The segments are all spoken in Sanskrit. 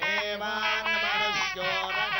देवान् मनुष्यो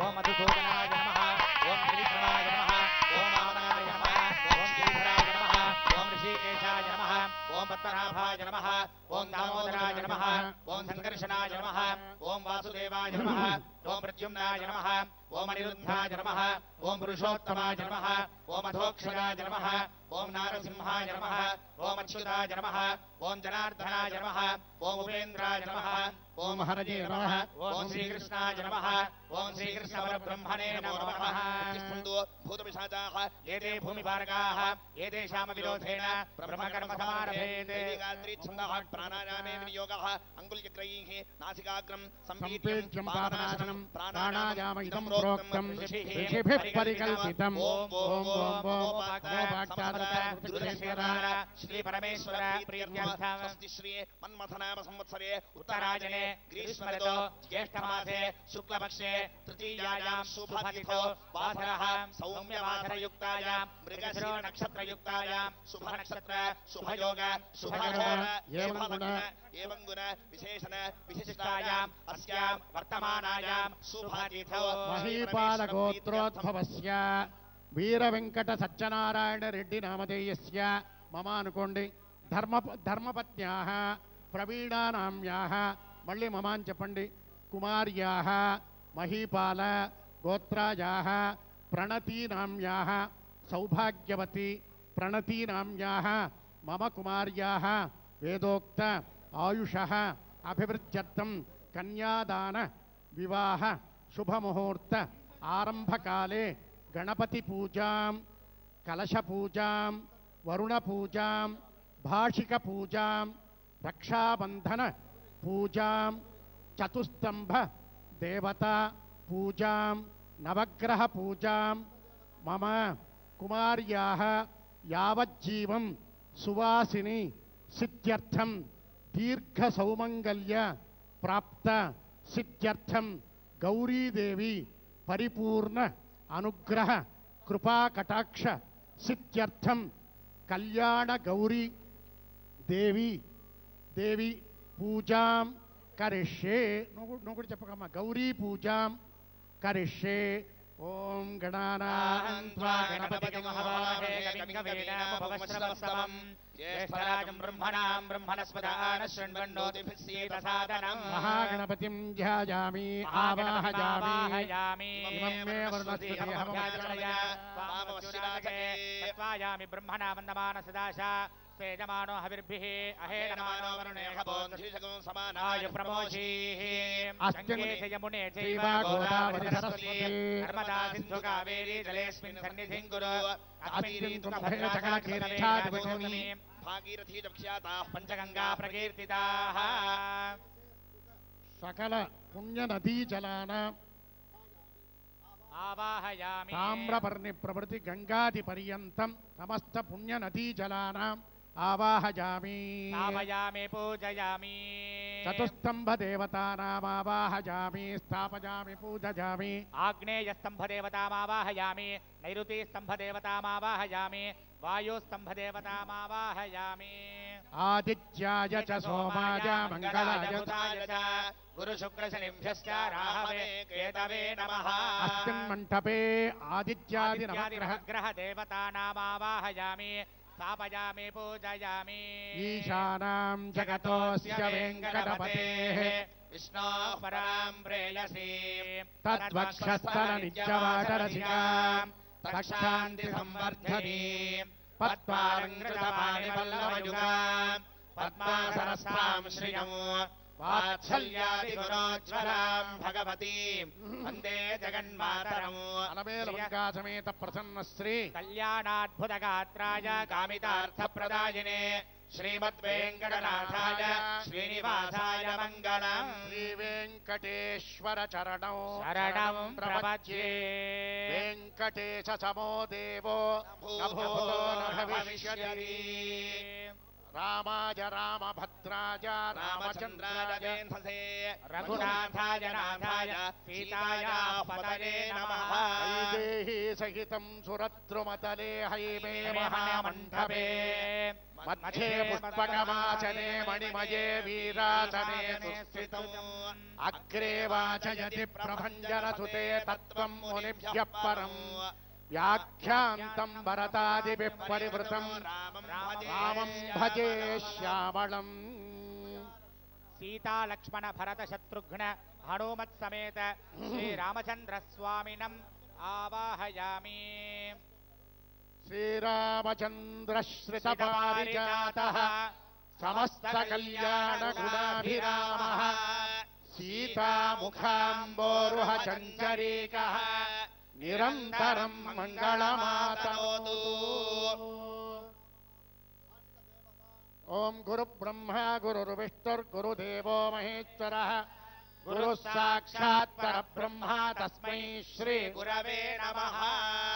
ओम मधुसूदनाय नमः ओम त्रिविक्रमाय नमः ओम आमनाय नमः ओम गिरिधराय नमः ओम ऋषिकेशाय नमः ओम पद्मनाभाय नमः ओम दामोदराय नमः ओम सङ्कर्षणाय नमः ओम वासुदेवाय नमः ओम प्रद्युम्नाय नमः वासुदेवा अनिरुद्धाय नमः जनः पुरुषोत्तमाय नमः ओम् अधोक्षराय नमः ओम नारसिंहाय नमः ओम अच्युताय नमः ओम जनार्दनाय नमः ओम उपेन्द्राय नमः ओम हरजे नमः ओम श्रीकृष्णाय नमः ओम श्रीकृष्णपरब्रह्मणे नमो नमः तिष्ठन्तु भूतपिशाचाः एते भूमिपारकाः एते श्यामविरोधेन ब्रह्मकर्मसमारभेत् गात्रीच्छन्दः प्राणायामे विनियोगः अङ्गुल्यग्रैः नासिकाग्रं सम्पीड्यं पादनाशनं प्राणायाम इदं प्रोक्तं ऋषिभिः परिकल्पितम् ओम ओम ओम ओम श्रीपरमेश्वर स्वस्ति श्री मन्मथनाम संवत्सरे उत्तरायणे ग्रीष्मरतो ज्येष्ठमासे शुक्लपक्षे तृतीयायां शुभतिथो वासरः सौम्यवासरयुक्तायां मृगश्रो नक्षत्रयुक्तायां शुभनक्षत्र शुभयोग शुभयोगुण एवं गुण विशेषण विशिष्टायाम् अस्यां वर्तमानायां शुभतिथो। महीपालगोत्रोद्भवस्य। वीर वेंकट सत्यनारायण रेड्डी नामधेयस्य मम अनुकोंडि धर्म धर्मपत्न्याः प्रवीणानाम्याः मल्लि ममान् चपण्डि कुमार्याः महीपाल गोत्रायाः प्रणतीनाम्याः सौभाग्यवती प्रणतीनाम्याः मम कुमार्याः वेदोक्त आयुषः अभिवृद्ध्यर्थं कन्यादान विवाह शुभ मुहूर्त आरंभ काले गणपतिपूजां कलशपूजां वरुणपूजां भाषिकपूजां रक्षाबन्धनपूजां चतुस्तम्भदेवतापूजां नवग्रहपूजां मम कुमार्याः सिद्ध दीर्घ सौमंगल्य प्राप्त सिद्ध्यर्थं गौरीदेवी, परिपूर्ण అనుగ్రహ కృపా కటాక్ష సిత్యర్థం కళ్యాణ గౌరీ దేవి దేవి పూజాం కరిష్యే. నువ్వు నువ్వు కూడా చెప్పగమ్మా గౌరీ పూజాం కరిష్యే. ओम गणानांत्वा ॐ गणानान्त्वा गणपतिगमहवाहे गविगवेनामभवश्रवस्तमम् ज्येष्ठराजम् ब्रह्मणाम् ब्रह्मणस्पदान शृण्वन्नोतिभिः सीतसादनम् महागणपतिम् ध्यायामि आवाहयामि। मे वर्णस्पतिहमभ्याचरय वामवशिवाचे तत्वायामि ब्रह्मणा वन्दमान सदाशा स्वेजमानो हविर्भिः अहेडमानो वरुणेह आयु प्रमोषीः अस्मिन् गङ्गे च यमुने चैव गोदावरि सरस्वती। नर्मदा सिन्धु कावेरी जलेऽस्मिन् सन्निधिं कुरु अस्मिन् भागीरथी दक्ष्याताः पञ्चगङ्गा प्रकीर्तिताः। सकल पुण्यनदीजलानां आवाहयामि। ताम्रपर्णि प्रभृति गङ्गादिपर्यन्तं समस्त पुण्यनदीजलानाम् आवाहयामि स्थापयामि पूजयामि। चतुस्तम्भदेवतानामावाहयामि स्थापयामि पूजयामि। आग्नेयस्तम्भदेवतामावाहयामि नैऋतीस्तम्भदेवतामावाहयामि वायुस्तम्भदेवतामावाहयामि। आदित्याय च सोमाय मङ्गलाय गुरुशुक्रशनिभ्यश्च राहवे केतवे नमः। अस्मिन् मण्डपे आदित्यादिनवग्रह ग्रहदेवतानामावाहयामि स्थापयामि पूजयामि। ईशानां जगतोऽस्य वेङ्कटपतेः विष्णोः परां प्रेयसी तक्षान्ति तक्षान्तिसंवर्धनीम् पद्मारङ्कृतपाणिपल्लवयुगाम् पद्मासरस्थां श्रियम् भगवतीम्। वन्दे जगन्मातरम्। अलमेलवङ्कासमेत प्रसन्नश्री कल्याणाद्भुतगात्राय कामितार्थप्रदायिने श्रीमद्वेङ्कटनाथाय श्रीनिवासाय मङ्गलम्। श्रीवेङ्कटेश्वर चरणौ प्रपद्ये। वेङ्कटेश समो देवो। भविष्यति रामाय रामभद्राय रामचन्द्राय रामचन्द्राजयन्धसे रघुनाथाय नाथाय सीतायाः पतये नमः। वैदेही सहितं सुरद्रुमतले हैमे महामण्डपे मध्ये पुष्पकवाचने मणिमये वीरासने सुस्थितम्। अग्रे वाचयति प्रभञ्जनसुते तत्त्वं मुनिभ्यः परम् व्याख्यान्तम् भरतादिभिः परिवृतम् रामम् भजे श्यामळम् सीता लक्ष्मण भरत शत्रुघ्न हनुमत् समेत श्रीरामचन्द्र स्वामिनम् आवाहयामि। श्रीरामचन्द्रश्रितपारिजातः समस्तकल्याणगुणाभिरामः। सीतामुखाम्बोरुह चञ्चरीकः निरन्तरम् मङ्गलमातनोतु ॐ गुरुब्रह्मा गुरुर्विष्णुर्गुरुदेवो महेश्वरः। गुरुः साक्षात् परब्रह्मा तस्मै श्री गुरवे नमः।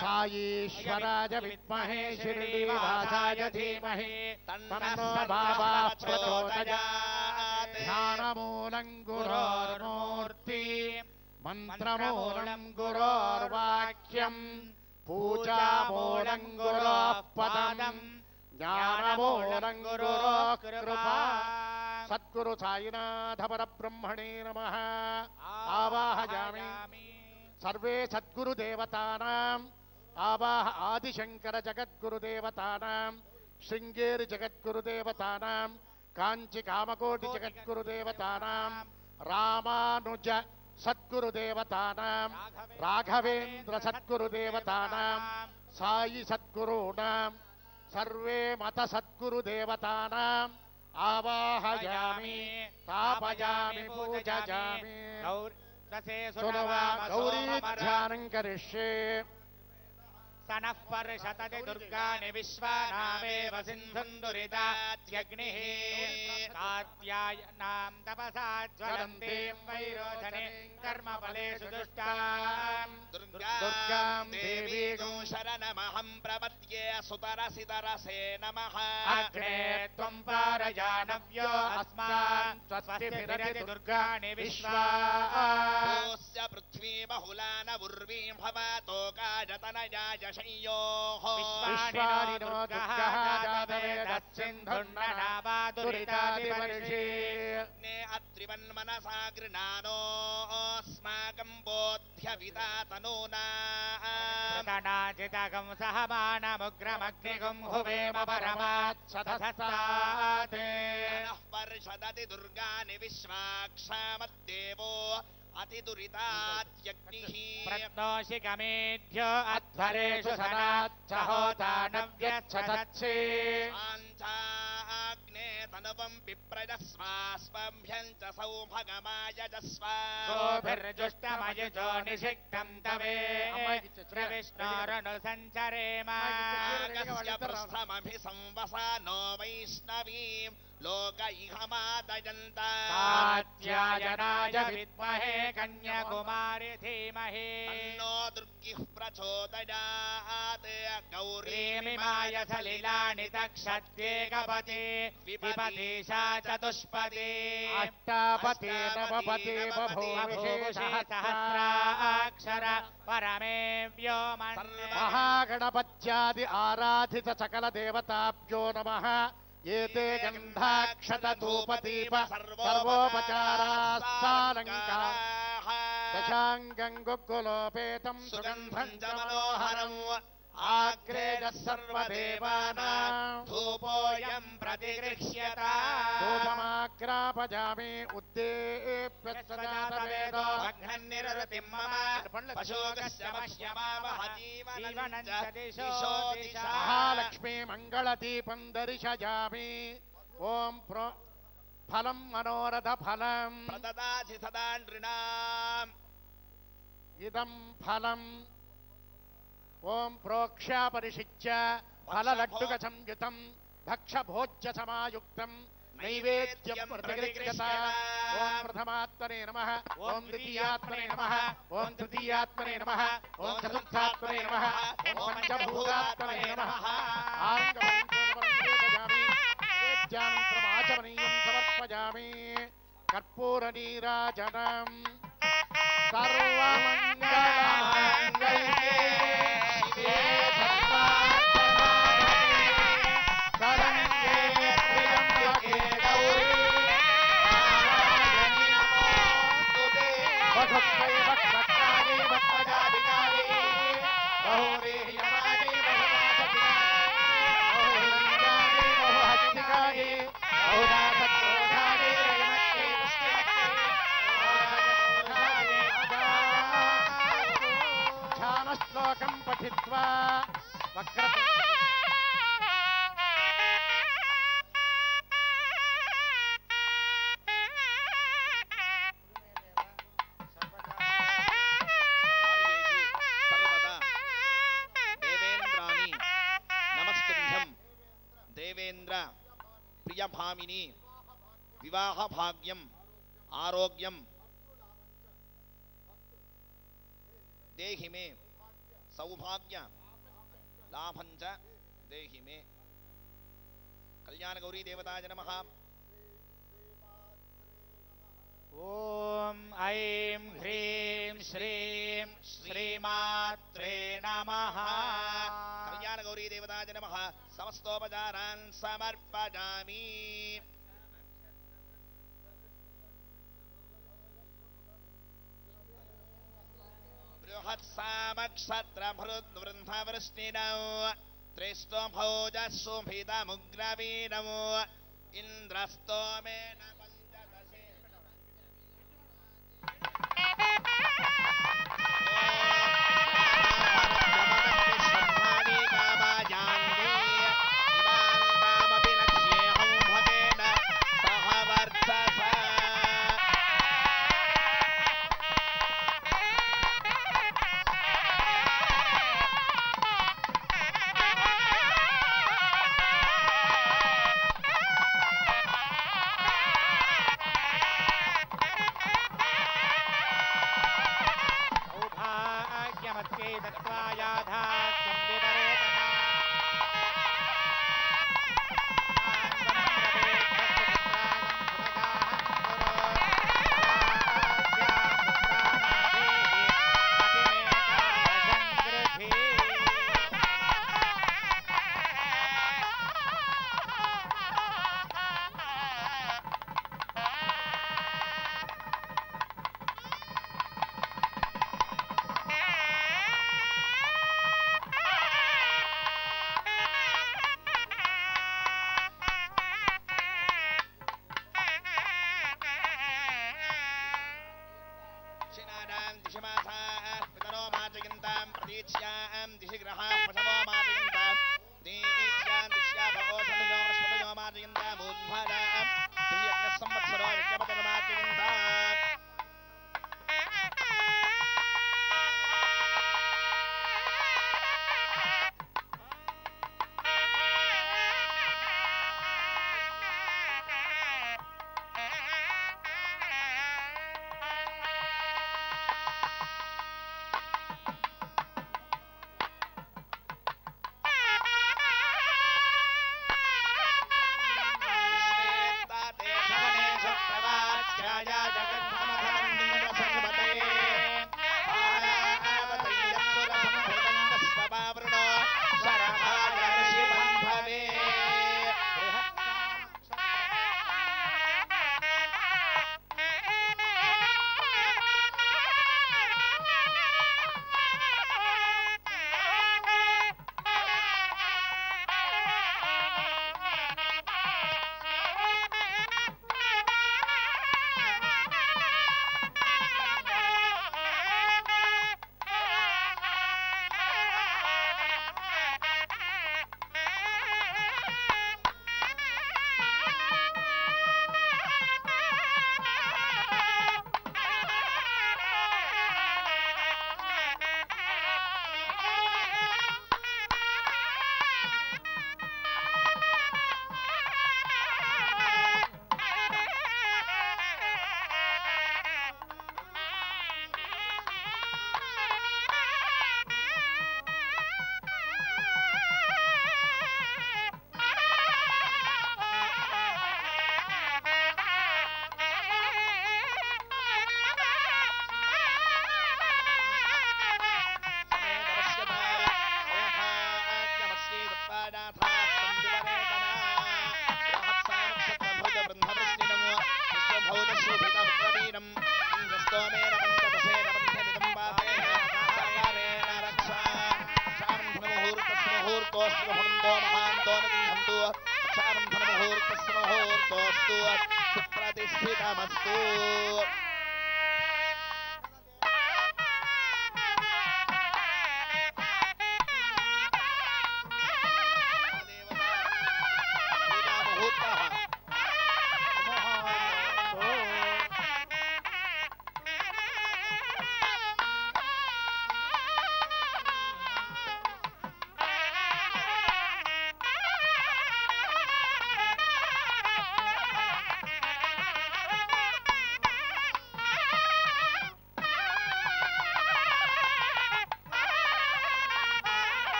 साईश्वराय विद्महे श्रीनिवासाय धीमहि। तन्नो बाबा प्रचोदयात् ध्यानमूलम् गुरोर्मूर्ति मन्त्रमूलम् गुरोर्वाक्यम् पूजामूलम् गुरोः पदम् ज्ञानमूलम् गुरोः कृपा सद्गुरु साईनाथ परब्रह्मणे नमः आवाहयामि सर्वे सद्गुरुदेवतानाम् आवाह आदिशङ्कर जगद्गुरुदेवतानाम् शृङ्गेरि जगद्गुरुदेवतानाम् काञ्चि कामकोटि जगद्गुरुदेवतानाम् रामानुज सद्गुरुदेवतानाम् राघवेन्द्र सद्गुरुदेवतानाम् साई सद्गुरूणाम् सर्वे मत सद्गुरुदेवतानाम् आवाहयामि स्थापयामि पूजयामि। गौरी ध्यानं करिष्ये स नः पर्षतति दुर्गाणि विश्वानामेव सिन्धुम् दुरितात्यग्निः कात्यायनाम् तपसा ज्वलन्तीम् वैरोचने कर्मफलेषु दुष्टाम् दुर्गाम् शरणमहम् प्रपद्ये सूर्ये सुतरसितरसे नमः। अग्ने त्वं पारयानव्यो अस्मान् स्वस्ति विरति दुर्गाणि विश्वा पृथ्वी बहुला न उर्वीं भवतो काजतनयाय शय्योः दुर्गः जातवेदच्छिन्धुर्ननावादुरितादिवर्षे ने अत्रिवन्मनसा गृणानोऽस्माकम् बोध्यविता तनूना प्रतनाजितगं सहमानमुग्रमग्निगुं हुवेम परमाच्छतसाते नः पर्षदति दुर्गानि विश्वाक्षामद्देवो अतिदुरितात्यग्निः प्रत्नोषि गमेभ्यो अध्वरेषु आञ्चाग्ने तनुवम् विप्रजस्वास्मभ्यम् च सौभगमायजस्व। गोभिर्जुष्टमयुजो निषिक्तम् तवे। नागस्य प्रस्थमभिसंवसा नो वैष्णवीम् लोक कात्यायनाय विद्महे कन्याकुमारि धीमहि। तन्नो दुर्गिः प्रचोदयात्। गौरीमिमाय प्रेमिमाय सलिलानि तक्षत्येकपति विपतिशा चतुष्पदी। अष्टापते नवपते बभूविषे सहस्राक्षर परमे व्योमन् महागणपत्यादि आराधित सकल देवताभ्यो नमः एते गन्धाक्षतधूपदीप सर्वोपचारास्तालङ्का दशाङ्गम् गुग्गुलोपेतम् सुगन्धम् च मनोहरम्। आग्रेजः सर्वदेवानाम्। धूपोऽयम् प्रतिगृह्यता धूपमाग्रापजामि उद्देप्यसजातवेदो भग्नन्निरतिम् मम पशोगस्य मह्यमावह जीवनम् च दिशो दिशः महालक्ष्मी मङ्गलदीपम् दर्शयामि। ॐ प्रो फलम् मनोरथ फलम् प्रददासि सदा नृणाम्। इदम् फलम्। ॐ प्रोक्ष्यापरिषिच्य फललड्डुकसंयुतम् भक्षभोज्यसमायुक्तम् नैवेद्यम् प्रतिगृह्यता ॐ प्रथमात्मने नमः। ॐ द्वितीयात्मने नमः। ॐ तृतीयात्मने नमः। ॐ चतुर्थात्मने नमः। ॐ पञ्चभूतात्मने नमः। समर्पयामि। कर्पूरनीराजनम्। सर्वमङ्गलमाङ्गल्ये वा वक्र దేవేంద్ర ప్రియభామిని వివాహ భాగ్యం ఆరోగ్యం దేహిమే सौभाग्य। लाभंच देहि मे। कल्याण गौरी देवताय नमः। ॐ ऐं ह्रीं श्रीं श्रीमात्रे नमः। कल्याण गौरी देवताय नमः। समस्तोपचारान् समर्पयामि। बृहत्सामक्षत्रभृद्वृन्धवृष्णिनौ त्रिष्टभोजशोभितमुग्रवीणौ इन्द्रस्तोमेन पञ्चदशे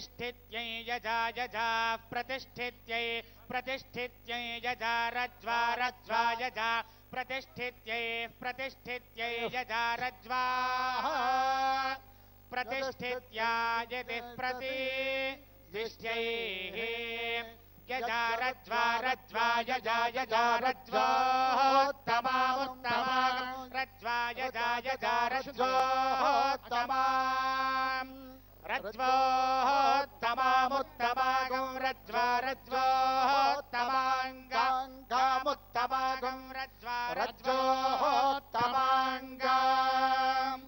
प्रतिष्ठित्यै यजा यजा प्रतिष्ठित्यै प्रतिष्ठित्यै यजा रज्वा रज्वा यजा प्रतिष्ठित्यै प्रतिष्ठित्यै यजा रज्वा प्रतिष्ठित्या यदि प्रतिष्ठ्यैः यजा रज्वा यजा यजा रज्वात्तमाम् रज्वा रज्वात्तमाङ्गामुत्तमागं रज्वा रज्वात्तमाङ्गाम्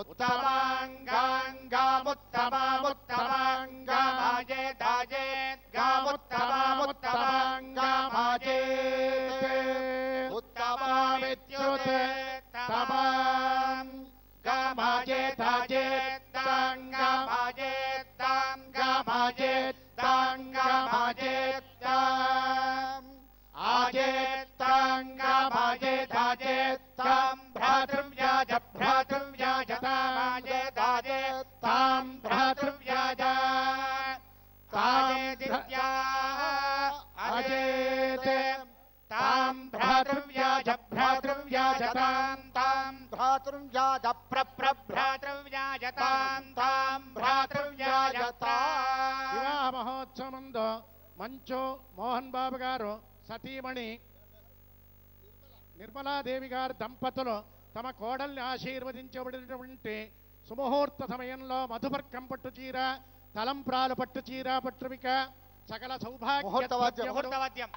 उत्तमाङ्गाङ्गामुत्तमामुत्तमाङ्गामाजे दाजे गामुत्तमामुत्तमाङ्गामाजे उत्तमामित्युते तमाम् गामाजे दाजे दाङ्गामाजे दाङ्गामाजे दाङ्गामाजे दाम् आजेत्ताङ्गामाजे दाजेत्ताम् भ्रातृव्याज भ्रातृव्याजतामाजे दाजेत्ताम् भ्रातृव्याज ताजेदित्या अजेते। ताम् भ्रातृव्याज भ्रातृव्याजताम् ताम् भ्रातृव्याज వివాహ మంచు మోహన్ బాబు గారు సతీమణి నిర్మలాదేవి గారు దంపతులు తమ కోడల్ని ఆశీర్వదించబడినటువంటి సుముహూర్త సమయంలో మధుపర్కం పట్టు చీర తలంప్రాలు పట్టు చీర పట్టుమిక సకల సౌభాగ్యం